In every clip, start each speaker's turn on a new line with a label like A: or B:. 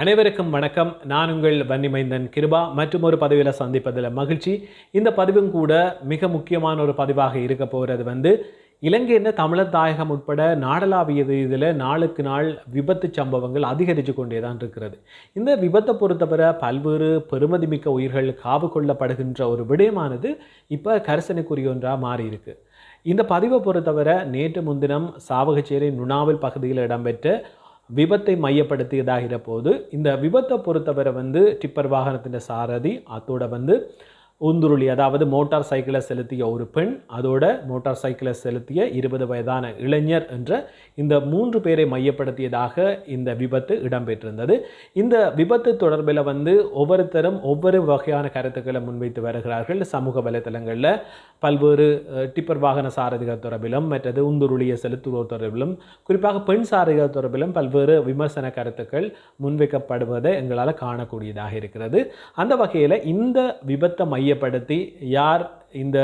A: அனைவருக்கும் வணக்கம். நான் உங்கள் வன்னிமைந்தன் கிருபா. மற்றும் ஒரு பதிவில் சந்திப்பதில் மகிழ்ச்சி. இந்த பதிவும் கூட மிக முக்கியமான ஒரு பதிவாக இருக்க போகிறது. வந்து இலங்கையில் தமிழர் தாயகம் உட்பட நாடளாவிய இதில் நாளுக்கு நாள் விபத்து சம்பவங்கள் அதிகரித்து கொண்டே தான் இருக்கிறது. இந்த விபத்தை பொறுத்தவரை பல்வேறு பெருமதிமிக்க உயிர்கள் காவு கொள்ளப்படுகின்ற ஒரு விடயமானது இப்போ கரிசனைக்குரிய ஒன்றாக மாறியிருக்கு இந்த பதிவை பொறுத்தவரை நேற்று முன்தினம் சாவகச்சேரி நுணாவில் பகுதியில் இடம்பெற்ற விபத்தை மையப்படுத்தியதாகிற போது இந்த விபத்தை பொறுத்தவரை வந்து டிப்பர் வாகனத்தின் சாரதி அதோட வந்து உந்துருளி அதாவது மோட்டார் சைக்கிளை செலுத்திய ஒரு பெண் அதோட மோட்டார் சைக்கிளை செலுத்திய இருபது வயதான இளைஞர் என்ற இந்த மூன்று பேரை மையப்படுத்தியதாக இந்த விபத்து இடம்பெற்றிருந்தது. இந்த விபத்து தொடர்பில் வந்து ஒவ்வொருத்தரும் ஒவ்வொரு வகையான கருத்துக்களை முன்வைத்து வருகிறார்கள். சமூக வலைத்தளங்களில் பல்வேறு டிப்பர் வாகன சாரதிகள் தொடர்பிலும் மற்றது உந்துருளியை செலுத்துவோர் தொடர்பிலும் குறிப்பாக பெண் சாரதிகள் தொடர்பிலும் பல்வேறு விமர்சன கருத்துக்கள் முன்வைக்கப்படுவதை எங்களால் காணக்கூடியதாக இருக்கிறது. அந்த வகையில் இந்த விபத்தை மைய மையப்படுத்தி யார் இந்த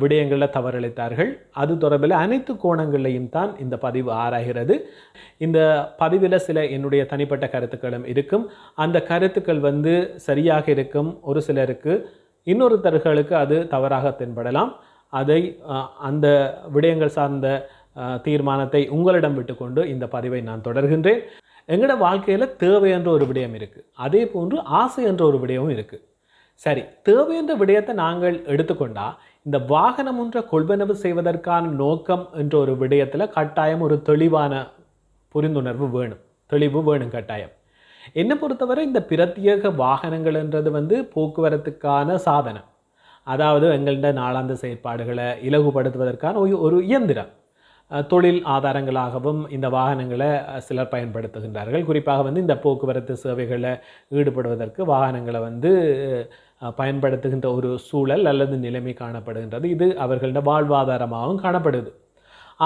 A: விடயங்களில் தவறளித்தார்கள் அது தொடர்பில் அனைத்து கோணங்களையும் தான் இந்த பதிவு ஆராய்கிறது இந்த பதிவில் சில என்னுடைய தனிப்பட்ட கருத்துக்களும் இருக்கும். அந்த கருத்துக்கள் வந்து சரியாக இருக்கும். ஒரு சிலருக்கு இன்னொருத்தர்களுக்கு அது தவறாக தென்படலாம். அதை அந்த விடயங்கள் சார்ந்த தீர்மானத்தை உங்களிடம் விட்டுக்கொண்டு இந்த பதிவை நான் தொடர்கின்றேன். எங்களோட வாழ்க்கையில் தேவை என்ற ஒரு விடயம் இருக்குது அதே போன்று ஆசை என்ற ஒரு விடயமும் இருக்குது சரி தேவை என்ற விடயத்தை நாங்கள் எடுத்துக்கொண்டா இந்த வாகனம் ஒன்றை கொள்வனவு செய்வதற்கான நோக்கம் என்ற ஒரு விடயத்தில் கட்டாயம் ஒரு தெளிவான புரிந்துணர்வு வேணும். தெளிவு வேணும் கட்டாயம். என்னை பொறுத்தவரை இந்த பிரத்யேக வாகனங்கள்ன்றது வந்து போக்குவரத்துக்கான சாதனம். அதாவது எங்கள்ட நாளாந்த செயற்பாடுகளை இலகுபடுத்துவதற்கான ஒரு- இயந்திரம். தொழில் ஆதாரங்களாகவும் இந்த வாகனங்களை சிலர் பயன்படுத்துகின்றார்கள். குறிப்பாக வந்து இந்த போக்குவரத்து சேவைகளில் ஈடுபடுவதற்கு வாகனங்களை வந்து பயன்படுத்துகின்ற ஒரு சூழல் அல்லது நிலைமை காணப்படுகின்றது. இது அவர்களோட வாழ்வாதாரமாகவும் காணப்படுது.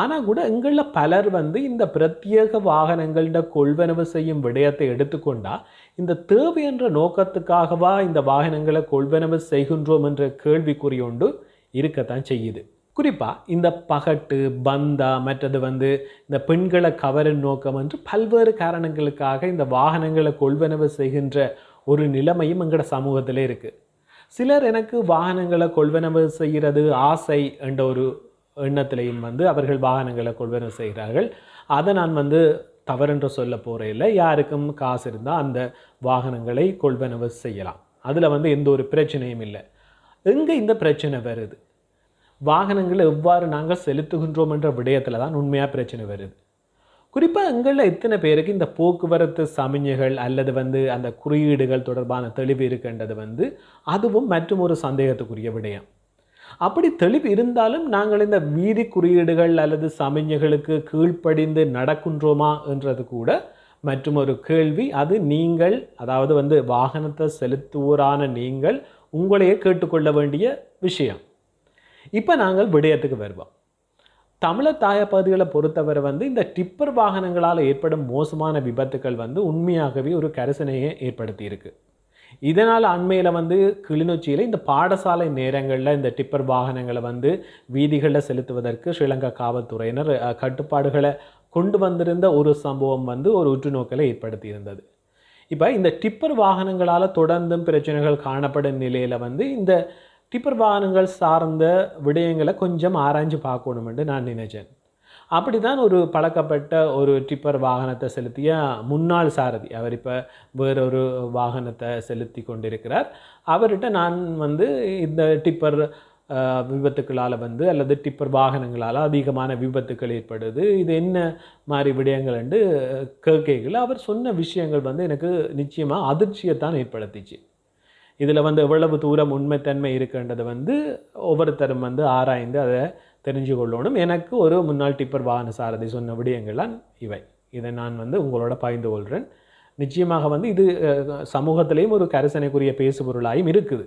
A: ஆனால் கூட எங்களில் பலர் வந்து இந்த பிரத்யேக வாகனங்கள்ட கொள்வனவு செய்யும் விடயத்தை எடுத்துக்கொண்டால் இந்த தேவை என்ற நோக்கத்துக்காகவா இந்த வாகனங்களை கொள்வனவு செய்கின்றோம் என்ற கேள்விக்குறி ஒன்று இருக்கத்தான் செய்யுது. குறிப்பாக இந்த பகட்டு பந்தா மற்றது வந்து இந்த பெண்களை கவரும் நோக்கம் என்று பல்வேறு காரணங்களுக்காக இந்த வாகனங்களை கொள்வனவு செய்கின்ற ஒரு நிலைமையும் எங்களோட சமூகத்திலே இருக்குது சிலர் எனக்கு வாகனங்களை கொள்வனவு செய்கிறது ஆசை என்ற ஒரு எண்ணத்திலையும் வந்து அவர்கள் வாகனங்களை கொள்வனவு செய்கிறார்கள். அதை நான் வந்து தவறென்று சொல்ல போகிறேன் யாருக்கும் காசு இருந்தால் அந்த வாகனங்களை கொள்வனவு செய்யலாம். அதில் வந்து எந்த ஒரு பிரச்சனையும் இல்லை. எங்கே இந்த பிரச்சனை வருது? வாகனங்களை எவ்வாறு நாங்கள் செலுத்துகின்றோம் என்ற விடயத்தில் தான் உண்மையாக பிரச்சனை வருது. குறிப்பாக எங்களில் எத்தனை பேருக்கு இந்த போக்குவரத்து சமிஞ்சைகள் அல்லது வந்து அந்த குறியீடுகள் தொடர்பான தெளிவு இருக்கின்றது வந்து அதுவும் மற்றும் ஒரு சந்தேகத்துக்குரிய விடயம். அப்படி தெளிவு இருந்தாலும் நாங்கள் இந்த வீதி குறியீடுகள் அல்லது சமிஞ்சைகளுக்கு கீழ்ப்படிந்து நடக்கின்றோமா என்றது கூட மற்றும் ஒரு கேள்வி. அது நீங்கள் அதாவது வந்து வாகனத்தை செலுத்துவோரான நீங்கள் உங்களையே கேட்டுக்கொள்ள வேண்டிய விஷயம். இப்போ நாங்கள் விடயத்துக்கு வருவோம். தமிழர் தாயப்பகுதிகளை பொறுத்தவரை வந்து இந்த டிப்பர் வாகனங்களால் ஏற்படும் மோசமான விபத்துக்கள் வந்து உண்மையாகவே ஒரு கரிசனையை ஏற்படுத்தியிருக்கு. இதனால் அண்மையில் வந்து கிளிநொச்சியில் இந்த பாடசாலை நேரங்களில் இந்த டிப்பர் வாகனங்களை வந்து வீதிகளில் செலுத்துவதற்கு ஸ்ரீலங்கா காவல்துறையினர் கட்டுப்பாடுகளை கொண்டு வந்திருந்த ஒரு சம்பவம் வந்து ஒரு உற்றுநோக்கலை ஏற்படுத்தி இருந்தது இப்போ இந்த டிப்பர் வாகனங்களால் தொடர்ந்தும் பிரச்சனைகள் காணப்படும் நிலையில் வந்து இந்த டிப்பர் வாகனங்கள் சார்ந்த விடயங்களை கொஞ்சம் ஆராய்ஞ்சு பார்க்கணுமென்று நான் நினைச்சேன். அப்படி தான் ஒரு பழக்கப்பட்ட ஒரு டிப்பர் வாகனத்தை செலுத்திய முன்னாள் சாரதி. அவர் இப்போ வேறொரு வாகனத்தை செலுத்தி கொண்டிருக்கிறார். அவர்கிட்ட நான் வந்து இந்த டிப்பர் விபத்துக்களால் வந்து அல்லது டிப்பர் வாகனங்களால் அதிகமான விபத்துக்கள் ஏற்படுது இது என்ன மாதிரி விடயங்கள் என்று கேட்கைகள் அவர் சொன்ன விஷயங்கள் வந்து எனக்கு நிச்சயமாக அதிர்ச்சியை தான் ஏற்படுத்திச்சு. இதில் வந்து எவ்வளவு தூரம் உண்மைத்தன்மை இருக்குன்றது வந்து ஒவ்வொருத்தரும் வந்து ஆராய்ந்து அதை தெரிஞ்சு கொள்ளணும். எனக்கு ஒரு முன்னாள் டிப்பர் வாகன சாரதி சொன்ன விடயங்கள்லாம் இவை. இதை நான் வந்து உங்களோட பகிர்ந்து கொள்கிறேன் நிச்சயமாக வந்து இது சமூகத்திலையும் ஒரு கரிசனைக்குரிய பேசுபொருளாயும் இருக்குது.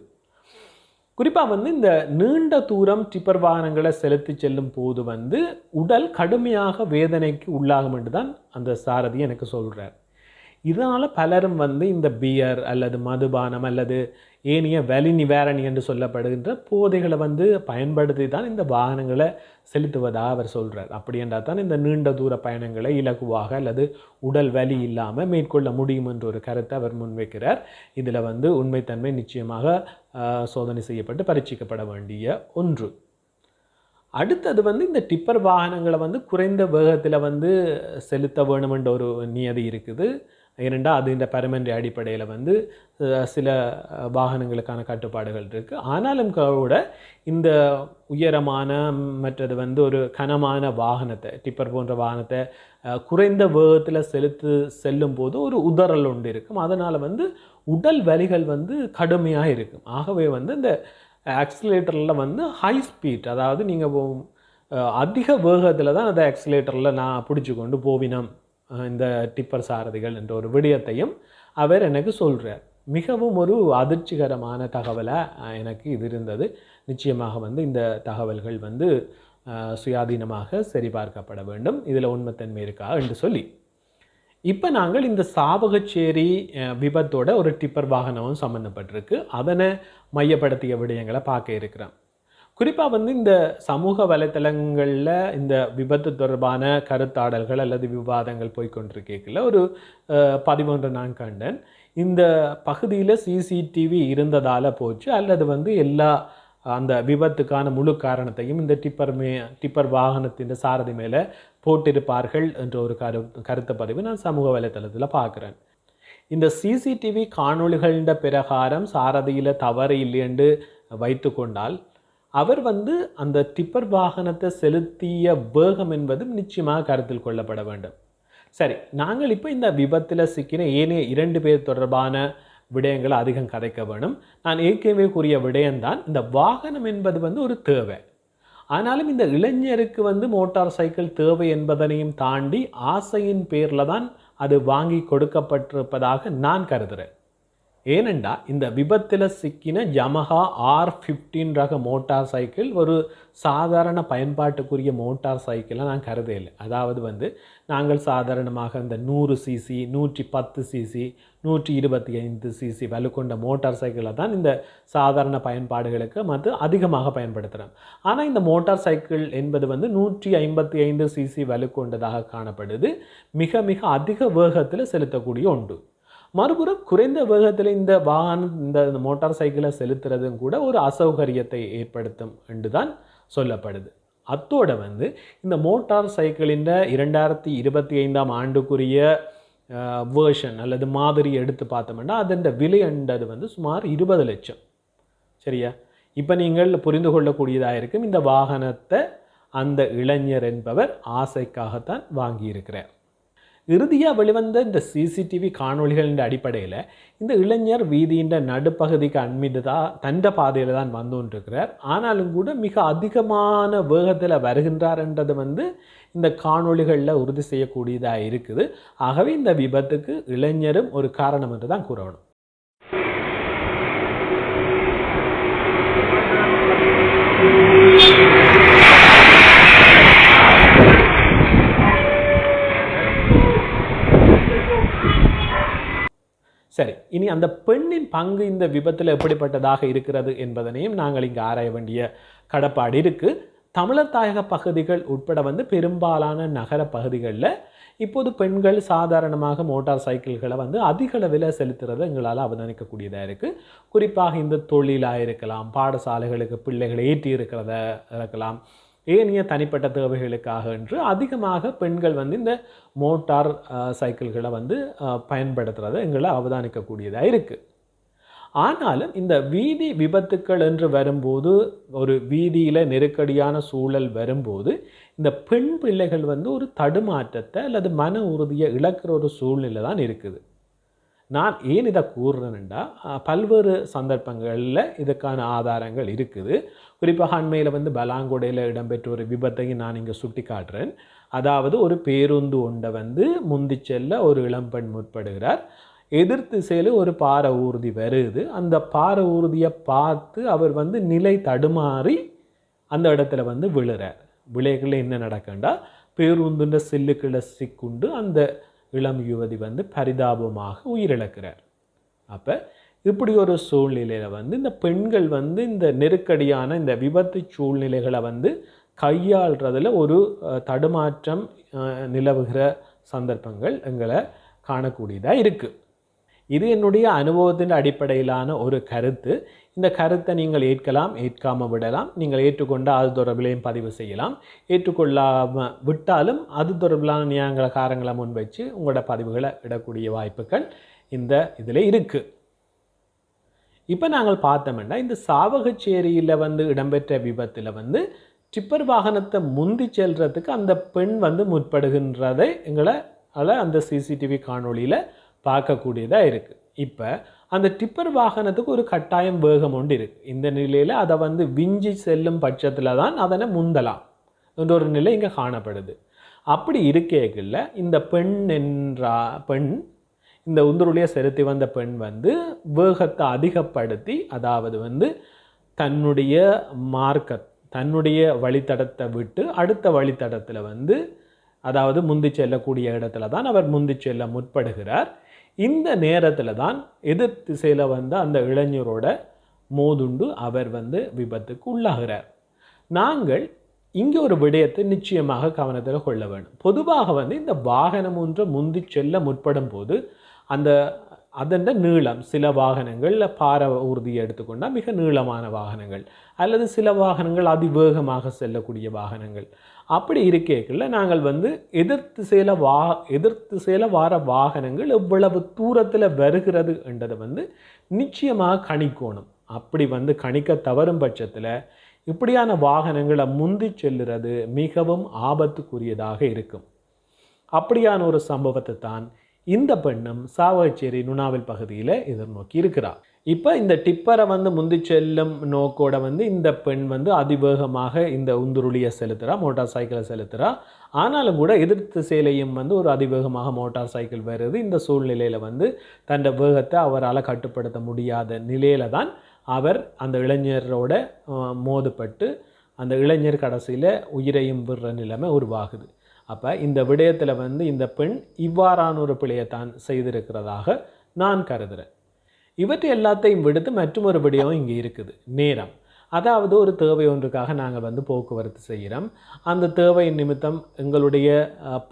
A: குறிப்பாக வந்து இந்த நீண்ட தூரம் டிப்பர் வாகனங்களை செலுத்தி செல்லும் போது வந்து உடல் கடுமையாக வேதனைக்கு உள்ளாகும் என்று தான் அந்த சாரதி எனக்கு சொல்கிறார் இதனால் பலரும் வந்து இந்த பியர் அல்லது மதுபானம் அல்லது ஏனைய வலி நிவாரணி என்று சொல்லப்படுகின்ற போதைகளை வந்து பயன்படுத்தி தான் இந்த வாகனங்களை செலுத்துவதாக அவர் சொல்கிறார் அப்படி என்றால் தான் இந்த நீண்ட தூர பயணங்களை இலகுவாக அல்லது உடல் வலி இல்லாமல் மேற்கொள்ள முடியும் என்ற ஒரு கருத்தை அவர் முன்வைக்கிறார். இதில் வந்து உண்மைத்தன்மை நிச்சயமாக சோதனை செய்யப்பட்டு பரீட்சிக்கப்பட வேண்டிய ஒன்று. அடுத்தது வந்து இந்த டிப்பர் வாகனங்களை வந்து குறைந்த வேகத்தில் வந்து செலுத்த வேணுமென்ற ஒரு நியதி இருக்குது. ஏனென்றால் அது இந்த பரமன்ற அடிப்படையில் வந்து சில வாகனங்களுக்கான கட்டுப்பாடுகள் இருக்குது ஆனாலும் கூட இந்த உயரமான மற்றது வந்து ஒரு கனமான வாகனத்தை டிப்பர் போன்ற வாகனத்தை குறைந்த வேகத்தில் செலுத்து செல்லும் போது ஒரு உதறல் ஒன்று இருக்கும். அதனால் வந்து உடல் வலிகள் வந்து கடுமையாக இருக்கும். ஆகவே வந்து இந்த ஆக்சிலேட்டரில் வந்து ஹை ஸ்பீட் அதாவது நீங்கள் அதிக வேகத்தில் தான் அந்த ஆக்சிலேட்டரில் நான் பிடிச்சி கொண்டு போவினம். இந்த டிப்பர் சாரதிகள் என்ற ஒரு விடயத்தையும் அவர் எனக்கு சொல்கிறார் மிகவும் ஒரு அதிர்ச்சிகரமான தகவலாக எனக்கு இது இருந்தது. நிச்சயமாக வந்து இந்த தகவல்கள் வந்து சுயாதீனமாக சரிபார்க்கப்பட வேண்டும். இதில் உண்மைத்தன்மை இருக்கா என்று சொல்லி. இப்போ நாங்கள் இந்த சாவகச்சேரி விபத்தோட ஒரு டிப்பர் வாகனமும் சம்மந்தப்பட்டிருக்கு அதனை மையப்படுத்திய விடயங்களை பார்க்க இருக்கிறோம். குறிப்பாக வந்து இந்த சமூக வலைத்தளங்களில் இந்த விபத்து தொடர்பான கருத்தாடல்கள் அல்லது விவாதங்கள் போய்க்கொண்டிருக்கல ஒரு பதிமூன்று நான் கண்டேன். இந்த பகுதியில் சிசிடிவி இருந்ததால் போச்சு. அல்லது வந்து எல்லா அந்த விபத்துக்கான முழு காரணத்தையும் இந்த டிப்பர் மே டிப்பர் வாகனத்தின் சாரதி மேலே போட்டிருப்பார்கள் என்ற ஒரு கரு கருத்து பதிவு நான் சமூக வலைத்தளத்தில் பார்க்குறேன் இந்த சிசிடிவி காணொளிகளின் பிரகாரம் சாரதியில் தவறு இல்லையென்று வைத்து கொண்டால் அவர் வந்து அந்த டிப்பர் வாகனத்தை செலுத்திய வேகம் என்பதும் நிச்சயமாக கருத்தில் கொள்ளப்பட வேண்டும். சரி நாங்கள் இப்போ இந்த விபத்தில் சிக்கின ஏனைய இரண்டு பேர் தொடர்பான விடயங்களை அதிகம் கதைக்க வேணும். நான் ஏற்கனவே கூறிய விடயம்தான் இந்த வாகனம் என்பது வந்து ஒரு தேவை. ஆனாலும் இந்த இளைஞருக்கு வந்து மோட்டார் சைக்கிள் தேவை என்பதனையும் தாண்டி ஆசையின் பேரில் தான் அது வாங்கி கொடுக்கப்பட்டிருப்பதாக நான் கருதுகிறேன் ஏனெண்டா இந்த விபத்தில் சிக்கின யமஹா ஆர் ஃபிஃப்டின் ரக மோட்டார் சைக்கிள் ஒரு சாதாரண பயன்பாட்டுக்குரிய மோட்டார் சைக்கிளை நான் கருதையில்லை அதாவது வந்து நாங்கள் சாதாரணமாக இந்த நூறு சிசி நூற்றி பத்து சிசி நூற்றி இருபத்தி ஐந்து சிசி வலு கொண்ட மோட்டார் சைக்கிளை தான் இந்த சாதாரண பயன்பாடுகளுக்கு மற்ற அதிகமாக பயன்படுத்துகிறோம். ஆனால் இந்த மோட்டார் சைக்கிள் என்பது வந்து நூற்றி ஐம்பத்தி ஐந்து சிசி வலு கொண்டதாக காணப்படுது. மிக மிக அதிக வேகத்தில் செலுத்தக்கூடிய ஒன்று. மறுபுறம் குறைந்த வேகத்தில் இந்த வாகனம் இந்த மோட்டார் சைக்கிளை செலுத்துறதும் கூட ஒரு அசௌகரியத்தை ஏற்படுத்தும் என்று தான் சொல்லப்படுது. அத்தோட வந்து இந்த மோட்டார் சைக்கிளின் இரண்டாயிரத்தி இருபத்தி ஐந்தாம் ஆண்டுக்குரிய வேர்ஷன் அல்லது மாதிரி எடுத்து பார்த்தோம்னா அதன் விலை என்றது வந்து சுமார் இருபது லட்சம். சரியா? இப்போ நீங்கள் புரிந்து கொள்ளக்கூடியதாக இருக்கும் இந்த வாகனத்தை அந்த இளைஞர் என்பவர் ஆசைக்காகத்தான் வாங்கியிருக்கிறார். இறுதியாக வெளிவந்த இந்த சிசிடிவி காணொளிகளின் அடிப்படையில் இந்த இளைஞர் வீதியின் நடுப்பகுதிக்கு அண்மிதா தண்ட பாதையில் தான் வந்து கொண்டிருக்கிறார் ஆனாலும் கூட மிக அதிகமான வேகத்தில் வருகின்றார்ன்றது வந்து இந்த காணொளிகளில் உறுதி செய்யக்கூடியதாக இருக்குது. ஆகவே இந்த விபத்துக்கு இளைஞரும் ஒரு காரணம் என்று தான் கூறணும். சரி இனி அந்த பெண்ணின் பங்கு இந்த விபத்தில் எப்படிப்பட்டதாக இருக்கிறது என்பதனையும் நாங்கள் இங்கே ஆராய வேண்டிய கடப்பாடு இருக்குது தமிழர் தாயக பகுதிகள் உட்பட வந்து பெரும்பாலான நகர பகுதிகளில் இப்போது பெண்கள் சாதாரணமாக மோட்டார் சைக்கிள்களை வந்து அதிக அளவில் செலுத்துறதை எங்களால் அவதானிக்கக்கூடியதாக இருக்குது குறிப்பாக இந்த தொழிலாக இருக்கலாம் பாடசாலைகளுக்கு பிள்ளைகளை ஏற்றி இருக்கிறத இருக்கலாம் ஏனைய தனிப்பட்ட தேவைகளுக்காக என்று அதிகமாக பெண்கள் வந்து இந்த மோட்டார் சைக்கிள்களை வந்து பயன்படுத்துகிறத எங்களை அவதானிக்கக்கூடியதாக இருக்குது ஆனாலும் இந்த வீதி விபத்துக்கள் என்று வரும்போது ஒரு வீதியில் நெருக்கடியான சூழல் வரும்போது இந்த பெண் பிள்ளைகள் வந்து ஒரு தடுமாற்றத்தை அல்லது மன உறுதியை இழக்கிற ஒரு சூழ்நிலை தான் இருக்குது. நான் ஏன் இதை கூறுறேன்டா பல்வேறு சந்தர்ப்பங்களில் இதுக்கான ஆதாரங்கள் இருக்குது. குறிப்பாக அண்மையில் வந்து பலாங்கொடையில் இடம்பெற்ற ஒரு விபத்தையும் நான் இங்கே சுட்டி காட்டுறேன் அதாவது ஒரு பேருந்து ஒன்றை வந்து முந்தி செல்ல ஒரு இளம்பெண் முற்படுகிறார். எதிர் திசையில் ஒரு பாறை ஊர்தி வருது. அந்த பாறை ஊர்தியை பார்த்து அவர் வந்து நிலை தடுமாறி அந்த இடத்துல வந்து விழுறார். விளைகளில் என்ன நடக்குண்டா பேருந்துன்ற செல்லுக்குள்ள சிக்குண்டு அந்த இளம் யுவதி வந்து பரிதாபமாக உயிரிழக்கிறார். அப்போ இப்படி ஒரு சூழ்நிலையில் வந்து இந்த பெண்கள் வந்து இந்த நெருக்கடியான இந்த விபத்து சூழ்நிலைகளை வந்து கையாள்றதில் ஒரு தடுமாற்றம் நிலவுகிற சந்தர்ப்பங்கள் எங்களை காணக்கூடியதாக இருக்குது இது என்னுடைய அனுபவத்தின் அடிப்படையிலான ஒரு கருத்து. இந்த கருத்தை நீங்கள் ஏற்கலாம் ஏற்காமல் விடலாம். நீங்கள் ஏற்றுக்கொண்டால் அது தொடர்பிலையும் பதிவு செய்யலாம். ஏற்றுக்கொள்ளாமல் விட்டாலும் அது தொடர்பிலான நியாயங்கள காரங்களை முன்வச்சு உங்களோட பதிவுகளை விடக்கூடிய வாய்ப்புகள் இந்த இதில் இருக்குது இப்போ நாங்கள் பார்த்தோம்னா இந்த சாவகச்சேரியில் வந்து இடம்பெற்ற விபத்தில் வந்து டிப்பர் வாகனத்தை முந்தி செல்றதுக்கு அந்த பெண் வந்து முற்படுகின்றதை எங்களை அதில் அந்த சிசிடிவி காணொளியில் பார்க்கக்கூடியதாக இருக்குது இப்போ அந்த டிப்பர் வாகனத்துக்கு ஒரு கட்டாயம் வேகம் ஒன்று இருக்குது இந்த நிலையில் அதை வந்து விஞ்சி செல்லும் பட்சத்தில் தான் அதனை முந்தலாம். என்ற ஒரு நிலை இங்கே காணப்படுது. அப்படி இருக்கேக்குள்ள இந்த பெண் என்றா பெண் இந்த உந்துருளியை செலுத்தி வந்த பெண் வந்து வேகத்தை அதிகப்படுத்தி அதாவது வந்து தன்னுடைய மார்க்க தன்னுடைய வழித்தடத்தை விட்டு அடுத்த வழித்தடத்தில் வந்து அதாவது முந்தி செல்லக்கூடிய இடத்துல தான் அவர் முந்தி செல்ல முற்படுகிறார். இந்த நேரத்தில் தான் எதிர் திசையில் வந்த அந்த இளைஞரோட மோதுண்டு அவர் வந்து விபத்துக்கு உள்ளாகிறார். நாங்கள் இங்கே ஒரு விடயத்தை நிச்சயமாக கவனத்தில் கொள்ள வேண்டும். பொதுவாக வந்து இந்த வாகனம் ஒன்று முந்தி செல்ல முற்படும் போது அந்த அதன் நீளம் சில வாகனங்கள் பார ஊர்தியை எடுத்துக்கொண்டால் மிக நீளமான வாகனங்கள் அல்லது சில வாகனங்கள் அதிவேகமாக செல்லக்கூடிய வாகனங்கள். அப்படி இருக்கேக்குள்ள நாங்கள் வந்து எதிர்த்து சேல வா எதிர்த்து சேல வார வாகனங்கள் எவ்வளவு தூரத்தில் வருகிறது என்றதை வந்து நிச்சயமாக கணிக்கணும். அப்படி வந்து கணிக்க தவறும் பட்சத்தில் இப்படியான வாகனங்களை முந்தி செல்லுறது மிகவும் ஆபத்துக்குரியதாக இருக்கும். அப்படியான ஒரு சம்பவத்தை தான் இந்த பெண்ணும் சாவகச்சேரி நுணாவில் பகுதியில் எதிர்நோக்கி இருக்கிறார் இப்போ இந்த டிப்பரை வந்து முந்தி செல்லும் நோக்கோட வந்து இந்த பெண் வந்து அதிவேகமாக இந்த உந்துருளியை செலுத்துகிறா மோட்டார் சைக்கிளை செலுத்துகிறா ஆனாலும் கூட எதிர்த்து சேலையும் வந்து ஒரு அதிவேகமாக மோட்டார் சைக்கிள் வருது. இந்த சூழ்நிலையில் வந்து தன் வேகத்தை அவரால் கட்டுப்படுத்த முடியாத நிலையில தான் அவர் அந்த இளைஞரோட அஹ், மோதுப்பட்டு அந்த இளைஞர் கடைசியில் உயிரையும் விடுற நிலைமை உருவாகுது. அப்போ இந்த விடயத்தில் வந்து இந்த பெண் இவ்வாறான ஒரு பிழையைத்தான் செய்திருக்கிறதாக நான் கருதுகிறேன் இவற்றை எல்லாத்தையும் விடுத்து மற்றொரு விடயம் இங்கே இருக்குது. நேரம். அதாவது ஒரு தேவை ஒன்றுக்காக நாங்கள் வந்து போக்குவரத்து செய்கிறோம். அந்த தேவை நிமித்தம் எங்களுடைய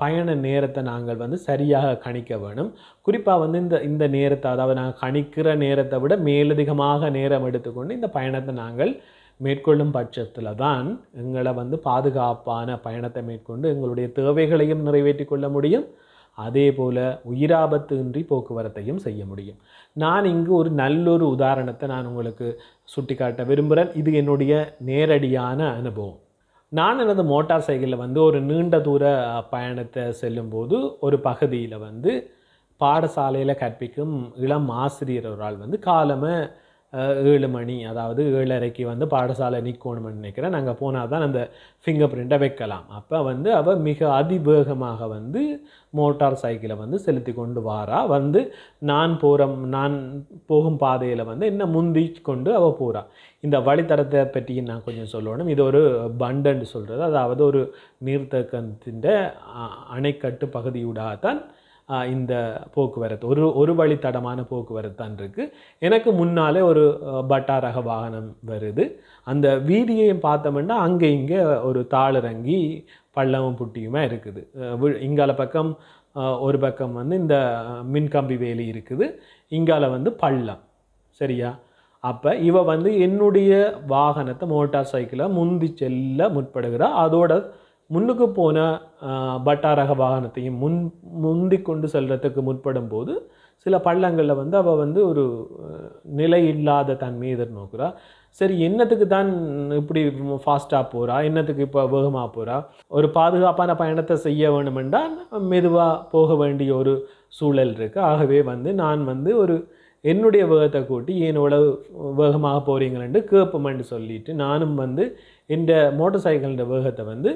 A: பயண நேரத்தை நாங்கள் வந்து சரியாக கணிக்க வேணும். குறிப்பாக வந்து இந்த இந்த நேரத்தை அதாவது நாங்கள் கணிக்கிற நேரத்தை விட மேலதிகமாக நேரம் எடுத்துக்கொண்டு இந்த பயணத்தை நாங்கள் மேற்கொள்ளும் பட்சத்தில் தான் எங்களை வந்து பாதுகாப்பான பயணத்தை மேற்கொண்டு எங்களுடைய தேவைகளையும் நிறைவேற்றி கொள்ள முடியும். அதே போல் உயிராபத்து இன்றி போக்குவரத்தையும் செய்ய முடியும். நான் இங்கு ஒரு நல்லொரு உதாரணத்தை நான் உங்களுக்கு சுட்டிக்காட்ட விரும்புகிறேன் இது என்னுடைய நேரடியான அனுபவம். நான் எனது மோட்டார் சைக்கிளில் வந்து ஒரு நீண்ட தூர பயணத்தை செல்லும்போது ஒரு பகுதியில் வந்து பாடசாலையில் கற்பிக்கும் இளம் ஆசிரியர் ஒரு ஆள் வந்து காலமாக ஏழு மணி அதாவது ஏழரைக்கு வந்து பாடசாலை நிற்கணும்னு நினைக்கிறேன். நாங்கள் போனால் தான் அந்த ஃபிங்கர் பிரிண்ட்டை வைக்கலாம். அப்போ வந்து அவள் மிக அதிவேகமாக வந்து மோட்டார் சைக்கிளை வந்து செலுத்தி கொண்டு வாரா. வந்து நான் போகிற நான் போகும் பாதையில் வந்து என்ன முந்தி கொண்டு அவள் போகிறா இந்த வழித்தடத்தை பற்றி நான் கொஞ்சம் சொல்லணும். இது ஒரு பண்டன்னு சொல்கிறது அதாவது ஒரு நீர்த்தக்கத்தின் அணைக்கட்டு பகுதியூடாக தான் இந்த போக்குவரத்து. ஒரு ஒரு வழித்தடமான போக்குவரத்து தான் இருக்குது எனக்கு முன்னாலே ஒரு பட்டாரக பட்டா ரக வாகனம் வருது. அந்த வீதியையும் பார்த்தோம்னா அங்கே இங்கே ஒரு தாளிறங்கி பள்ளமும் புட்டியுமே இருக்குது. இங்கால பக்கம் ஒரு பக்கம் வந்து இந்த மின்கம்பி வேலி இருக்குது. இங்கால வந்து பள்ளம். சரியா? அப்போ இவ வந்து என்னுடைய வாகனத்தை மோட்டார் சைக்கிளை முந்தி செல்ல முற்படுகிறா. அதோட முன்னுக்கு போன பட்டாரக வாகனத்தையும் முன் முந்தி கொண்டு செல்கிறதுக்கு முற்படும் போது சில பள்ளங்களில் வந்து அவள் வந்து ஒரு நிலை இல்லாத தன்மையை எதிர்நோக்குறா. சரி என்னத்துக்கு தான் இப்படி ஃபாஸ்ட்டாக போகிறா என்னத்துக்கு இப்போ வேகமாக போகிறா ஒரு பாதுகாப்பான பயணத்தை செய்ய வேணுமென்றால் மெதுவாக போக வேண்டிய ஒரு சூழல் இருக்குது ஆகவே வந்து நான் வந்து ஒரு என்னுடைய வேகத்தை கூட்டி என்னோட வேகமாக போகிறீங்களேன்னு கேட்போமென்று சொல்லிட்டு நானும் வந்து இந்த மோட்டார் சைக்கிளின் வேகத்தை வந்து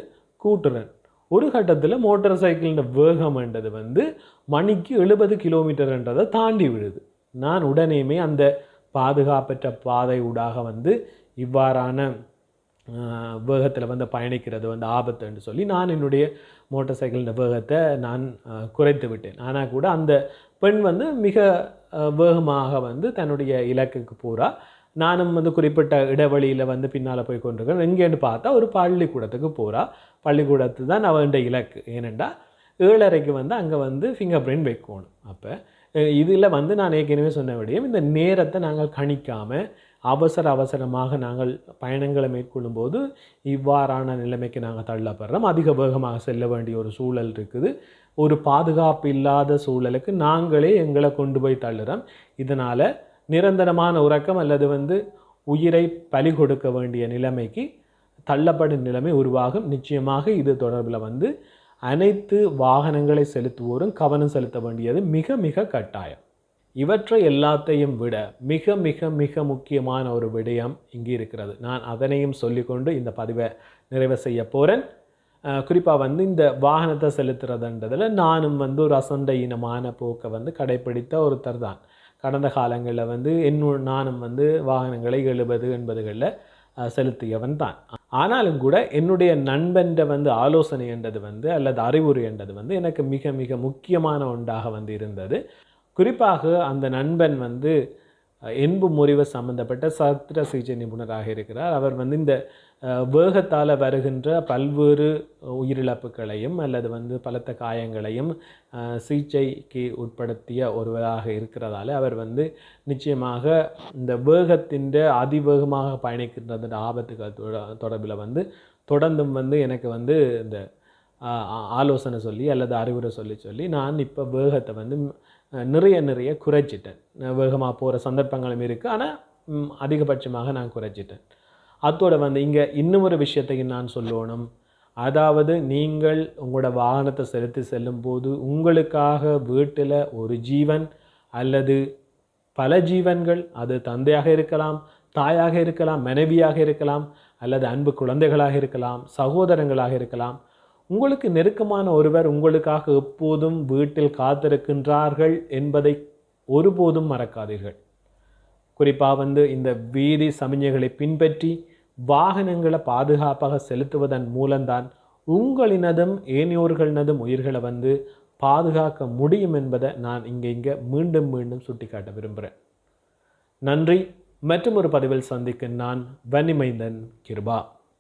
A: கூட்டுறேன். ஒரு கட்டத்தில் மோட்டார் சைக்கிளின் வேகம்ன்றது வந்து மணிக்கு எழுபது கிலோமீட்டர்ன்றதை தாண்டி விடுது நான் உடனேயுமே அந்த பாதுகாப்பற்ற பாதை ஊடாக வந்து இவ்வாறான வேகத்தில் வந்து பயணிக்கிறது வந்து ஆபத்துன்னு சொல்லி நான் என்னுடைய மோட்டார் சைக்கிளின் வேகத்தை நான் குறைத்து விட்டேன். ஆனால் கூட அந்த பெண் வந்து மிக வேகமாக வந்து தன்னுடைய இலக்குக்கு பூரா நானும் வந்து குறிப்பிட்ட இடைவெளியில் வந்து பின்னால் போய் கொண்டிருக்கேன். எங்கேன்னு பார்த்தா ஒரு பள்ளிக்கூடத்துக்கு போகிறா பள்ளிக்கூடத்து தான் அவன் இலக்கு. ஏனெண்டா ஏழரைக்கு வந்து அங்கே வந்து ஃபிங்கர் பிரிண்ட் வைக்கணும். அப்போ இதில் வந்து நான் ஏற்கனவே சொன்ன விடையும் இந்த நேரத்தை நாங்கள் கணிக்காமல் அவசர அவசரமாக நாங்கள் பயணங்களை மேற்கொள்ளும் போது இவ்வாறான நிலைமைக்கு நாங்கள் தள்ளப்படுறோம். அதிக வேகமாக செல்ல வேண்டிய ஒரு சூழல் இருக்குது. ஒரு பாதுகாப்பு இல்லாத சூழலுக்கு நாங்களே எங்களை கொண்டு போய் தள்ளுறோம். இதனால் நிரந்தரமான உறக்கம் அல்லது வந்து உயிரை பலி கொடுக்க வேண்டிய நிலைமைக்கு தள்ளப்படும் நிலைமை உருவாகும். நிச்சயமாக இது தொடர்பில் வந்து அனைத்து வாகனங்களை செலுத்துவோரும் கவனம் செலுத்த வேண்டியது மிக மிக கட்டாயம். இவற்றை எல்லாத்தையும் விட மிக மிக மிக முக்கியமான ஒரு விடயம் இங்கே இருக்கிறது. நான் அதனையும் சொல்லிக்கொண்டு இந்த பதிவை நிறைவு செய்ய போகிறேன் குறிப்பாக வந்து இந்த வாகனத்தை செலுத்துறதுன்றதில் நானும் வந்து ஒரு அசண்ட இனமான போக்கை வந்து கடைப்பிடித்த ஒருத்தர் தான் கடந்த காலங்களில் வந்து என்னோட நானும் வந்து வாகனங்களை எழுபது எண்பதுகளில் செலுத்தியவன் தான். ஆனாலும் கூட என்னுடைய நண்பன்ற வந்து ஆலோசனை என்றது வந்து அல்லது அறிவுரை என்றது வந்து எனக்கு மிக மிக முக்கியமான ஒன்றாக வந்து இருந்தது. குறிப்பாக அந்த நண்பன் வந்து என்பு முறிவு சம்பந்தப்பட்ட சத்திர சிகிச்சை நிபுணராக இருக்கிறார். அவர் வந்து இந்த வேகத்தால் வருகின்ற பல்வேறு உயிரிழப்புகளையும் அல்லது வந்து பலத்த காயங்களையும் சிகிச்சைக்கு உட்படுத்திய ஒருவராக இருக்கிறதால அவர் வந்து நிச்சயமாக இந்த வேகத்தின் அதிவேகமாக பயணிக்கின்ற ஆபத்துகள் தொட- தொடர்பில் வந்து தொடர்ந்தும் வந்து எனக்கு வந்து இந்த ஆலோசனை சொல்லி அல்லது அறிவுரை சொல்லி சொல்லி நான் இப்போ வேகத்தை வந்து நிறைய நிறைய குறைச்சிட்டேன். வேகமாக போகிற சந்தர்ப்பங்களும் இருக்குது ஆனால் அதிகபட்சமாக நான் குறைச்சிட்டேன். அத்தோடு வந்து இங்கே இன்னும் ஒரு விஷயத்தையும் நான் சொல்லணும். அதாவது நீங்கள் உங்களோட வாகனத்தை செலுத்தி செல்லும்போது உங்களுக்காக வீட்டில் ஒரு ஜீவன் அல்லது பல ஜீவன்கள் அது தந்தையாக இருக்கலாம் தாயாக இருக்கலாம் மனைவியாக இருக்கலாம் அல்லது அன்பு குழந்தைகளாக இருக்கலாம் சகோதரங்களாக இருக்கலாம். உங்களுக்கு நெருக்கமான ஒருவர் உங்களுக்காக எப்போதும் வீட்டில் காத்திருக்கின்றார்கள் என்பதை ஒருபோதும் மறக்காதீர்கள். குறிப்பாக வந்து இந்த வீதி சமிஞ்சைகளை பின்பற்றி வாகனங்களை பாதுகாப்பாக செலுத்துவதன் மூலம்தான் உங்களினதும் ஏனையோர்களினதும் உயிர்களை வந்து பாதுகாக்க முடியும் என்பதை நான் இங்கே இங்கே மீண்டும் மீண்டும் சுட்டிக்காட்ட விரும்புகிறேன். நன்றி. மற்றும் ஒரு பதிவில் சந்திக்கும் நான் வன்னிமைந்தன் கிருபா.